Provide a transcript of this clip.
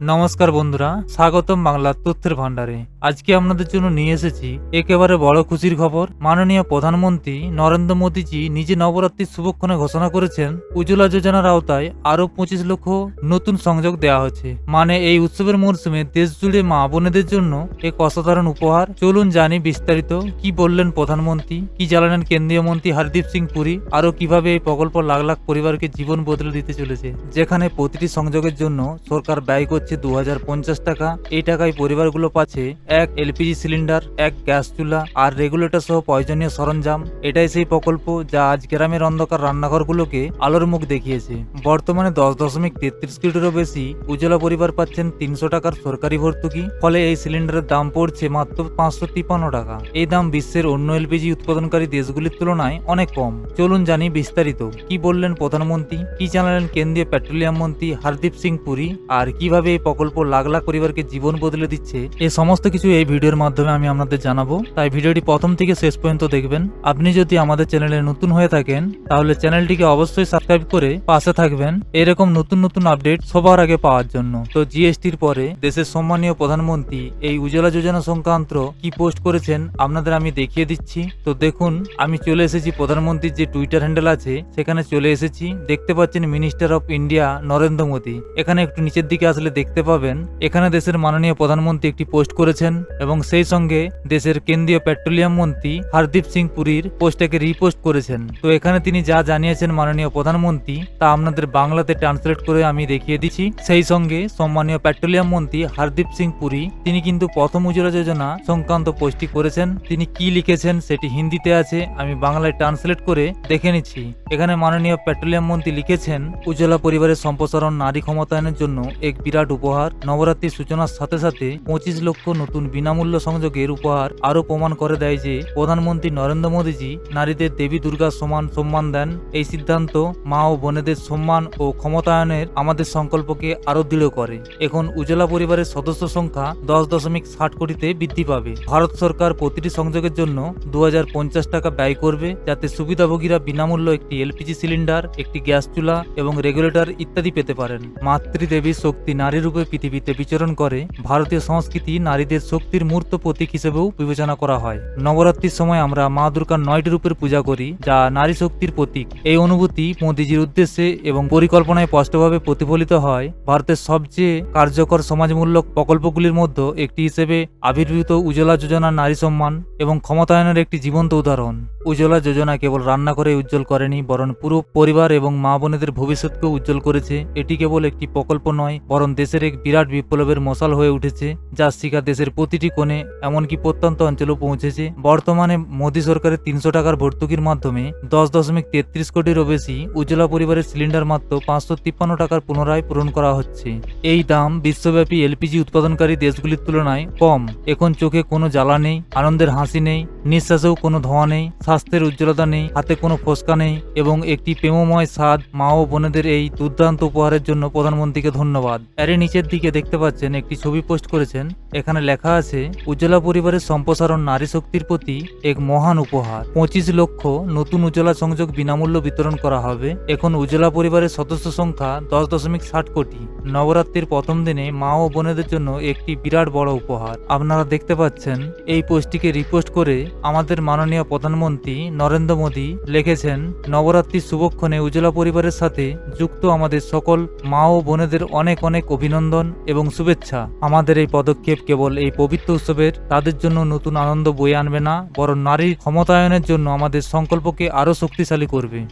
নমস্কার বন্ধুরা, স্বাগতম বাংলার তথ্যের ভান্ডারে আজকে আপনাদের জন্য নিয়ে এসেছি একেবারে বড় খুশির খবর। মাননীয় প্রধানমন্ত্রী নরেন্দ্র মোদীজি নিজে নবরাত্রির শুভক্ষণে ঘোষণা করেছেন, উজ্জ্বলা যোজনার আওতায় আরও পঁচিশ লক্ষ নতুন সংযোগ দেওয়া হচ্ছে মানে এই উৎসবের মরশুমে দেশ জুড়ে মা বোনেদের জন্য এক অসাধারণ উপহার। চলুন জানি বিস্তারিত, কি বললেন প্রধানমন্ত্রী, কি জানালেন কেন্দ্রীয় মন্ত্রী হরদীপ সিং পুরী, আরও কীভাবে এই প্রকল্প লাখ লাখ পরিবারকে জীবন বদলে দিতে চলেছে, যেখানে প্রতিটি সংযোগের জন্য সরকার ব্যয় করছে। দু হাজার পঞ্চাশ টাকা। এই টাকায় পরিবারগুলো পাচ্ছে এক এলপিজি সিলিন্ডার, এক গ্যাস চুলা আর রেগুলেটর সহ প্রয়োজনীয় সরঞ্জাম। এটাই সেই প্রকল্প যা আজ গ্রামের অন্ধকার রান্নাঘরগুলোকে আলোর মুখ দেখিয়েছে। বর্তমানে দশ দশমিক তেত্রিশ কোটিরও বেশি উজ্জ্বলা পরিবার পাচ্ছেন তিনশো টাকার সরকারি ভর্তুকি। ফলে এই সিলিন্ডারের দাম পড়ছে মাত্র পাঁচশো তিপ্পান্ন টাকা। এই দাম বিশ্বের অন্য এলপিজি উৎপাদনকারী দেশগুলির তুলনায় অনেক কম। চলুন জানি বিস্তারিত। কি বললেন প্রধানমন্ত্রী? কি জানালেন কেন্দ্রীয় পেট্রোলিয়াম মন্ত্রী হরদীপ সিং পুরী? আর কীভাবে এই প্রকল্প লাখ লাখ পরিবারকে জীবন বদলে দিচ্ছে এই সমস্ত কিছু এই ভিডিওর মাধ্যমে আমি আপনাদের জানাব। তাই ভিডিওটি প্রথম থেকে শেষ পর্যন্ত দেখবেন। আপনি যদি আমাদের চ্যানেলে নতুন হয়ে থাকেন, তাহলে চ্যানেলটিকে অবশ্যই সাবস্ক্রাইব করে পাশে থাকবেন। এরকম নতুন নতুন আপডেট সবার আগে পাওয়ার জন্য। তো জিএসটির পরে দেশের সম্মানীয় প্রধানমন্ত্রী এই উজ্জ্বলা যোজনা সংক্রান্ত কি পোস্ট করেছেন, আপনাদের আমি দেখিয়ে দিচ্ছি। তো দেখুন, আমি চলে এসেছি প্রধানমন্ত্রীর যে টুইটার হ্যান্ডেল আছে, সেখানে চলে এসেছি। দেখতে পাচ্ছেন minister of India Narendra Modi. এখানে একটু নিচের দিকে আসলে দেখতে পাবেন, এখানে দেশের মাননীয় প্রধানমন্ত্রী একটি পোস্ট করেছেন এবং সেই সঙ্গে দেশের কেন্দ্রীয় পেট্রোলিয়াম মন্ত্রী হরদীপ সিং পুরীর পোস্টটাকে রিপোস্ট করেছেন। তো এখানে তিনি যা জানিয়েছেন মাননীয় প্রধানমন্ত্রী, তা আপনাদের বাংলাতে ট্রান্সলেট করে আমি দেখিয়ে দিচ্ছি। সেই সঙ্গে সম্মানীয় পেট্রোলিয়াম মন্ত্রী হরদীপ সিং পুরী, তিনি কিন্তু প্রথম উজ্জ্বলা যোজনা সংক্রান্ত পোস্টটি করেছেন। তিনি কি লিখেছেন সেটি হিন্দিতে আছে, আমি বাংলায় ট্রান্সলেট করে দেখে নিচ্ছি। এখানে মাননীয় পেট্রোলিয়াম মন্ত্রী লিখেছেন, উজ্জ্বলা পরিবারের সম্প্রসারণ নারী ক্ষমতায়নের জন্য এক বিরাট উপহার, নবরাত্রির সূচনার সাথে সাথে পঁচিশ লক্ষ নতুন বিনামূল্য সংযোগের উপহার আরও প্রমাণ করে দেয় যে প্রধানমন্ত্রী নরেন্দ্র মোদীজি নারীদের দেবী দুর্গার সমান সম্মান দেন। এই সিদ্ধান্ত মা ও বোনেদের সম্মান ও ক্ষমতায়নের আমাদের সংকল্পকে আরও দৃঢ় করে। এখন উজ্জ্বলা পরিবারের সদস্য সংখ্যা দশ দশমিক ষাট কোটিতে বৃদ্ধি পাবে। ভারত সরকার প্রতিটি সংযোগের জন্য দু হাজার পঞ্চাশ টাকা ব্যয় করবে, যাতে সুবিধাভোগীরা বিনামূল্য একটি এলপিজি সিলিন্ডার, একটি গ্যাস চুলা এবং রেগুলেটর ইত্যাদি পেতে পারেন। মাতৃদেবী শক্তি নারী রূপে পৃথিবীতে বিচরণ করে, ভারতীয় সংস্কৃতি নারীদের শক্তির মূর্ত প্রতীক হিসেবেও বিবেচনা করা হয়। নবরাত্রির সময় আমরা মা দুর্গার নয়টি রূপের পূজা করি, যা নারী শক্তির প্রতীক। এই অনুভূতি মোদিজির উদ্দেশ্যে এবং পরিকল্পনায় স্পষ্টভাবে প্রতিফলিত হয়। ভারতের সবচেয়ে কার্যকর সমাজমূলক প্রকল্পগুলির মধ্যে একটি হিসেবে আবির্ভূত উজ্জ্বলা যোজনা নারী সম্মান এবং ক্ষমতায়নের একটি জীবন্ত উদাহরণ। উজ্জ্বলা যোজনা কেবল রান্না করে উজ্জ্বল করেনি, বরং পুরো পরিবার এবং মা বোনেদের ভবিষ্যৎকেও উজ্জ্বল করেছে। এটি কেবল একটি প্রকল্প নয়, বরং দেশের এক বিরাট বিপ্লবের মশাল হয়ে উঠেছে যার শিকার দেশের প্রতিটি কোণে, এমনকি প্রত্যন্ত অঞ্চলেও পৌঁছেছে। বর্তমানে মোদী সরকারের তিনশো টাকার ভর্তুকির মাধ্যমে দশ দশমিক তেত্রিশ কোটিরও বেশি উজ্জ্বলা পরিবারের সিলিন্ডার মাত্র পাঁচশো তিপ্পান্ন টাকার পুনরায় পূরণ করা হচ্ছে। এই দাম বিশ্বব্যাপী এলপিজি উৎপাদনকারী দেশগুলির তুলনায় কম। এখন চোখে কোনো জ্বালা নেই, আনন্দের হাসি নেই, নিঃশ্বাসেও কোনো ধোঁয়া নেই স্বাস্থ্যের উজ্জ্বলতা নেই, হাতে কোনো ফোসকা নেই এবং একটি প্রেমময় স্বাদ মা ও বোনেদের এই দুর্দান্ত উপহারের জন্য প্রধানমন্ত্রীকে ধন্যবাদ। এর নিচের দিকে দেখতে পাচ্ছেন, একটি ছবি পোস্ট করেছেন। এখানে লেখা আছে, উজ্জ্বলা পরিবারের সম্প্রসারণ নারী শক্তির প্রতি এক মহান উপহার। পঁচিশ লক্ষ নতুন উজ্জ্বলা সংযোগ বিনামূল্য বিতরণ করা হবে। এখন উজ্জ্বলা পরিবারের সদস্য সংখ্যা দশ দশমিক ষাট কোটি। নবরাত্রির প্রথম দিনে মা ও বোনেদের জন্য একটি বিরাট বড় উপহার। আপনারা দেখতে পাচ্ছেন, এই পোস্টটিকে রিপোস্ট করে আমাদের মাননীয় প্রধানমন্ত্রী নরেন্দ্র মোদী লিখেছেন, নবরাত্রির শুভক্ষণে উজ্জ্বলা পরিবারের সাথে যুক্ত আমাদের সকল মা ও বোনেদের অনেক অনেক অভিনন্দন এবং শুভেচ্ছা। আমাদের এই পদক্ষেপ কেবল এই পবিত্র উৎসবের তাদের জন্য নতুন আনন্দ বয়ে আনবে না, বরং নারীর ক্ষমতায়নের জন্য আমাদের সংকল্পকে আরও শক্তিশালী করবে।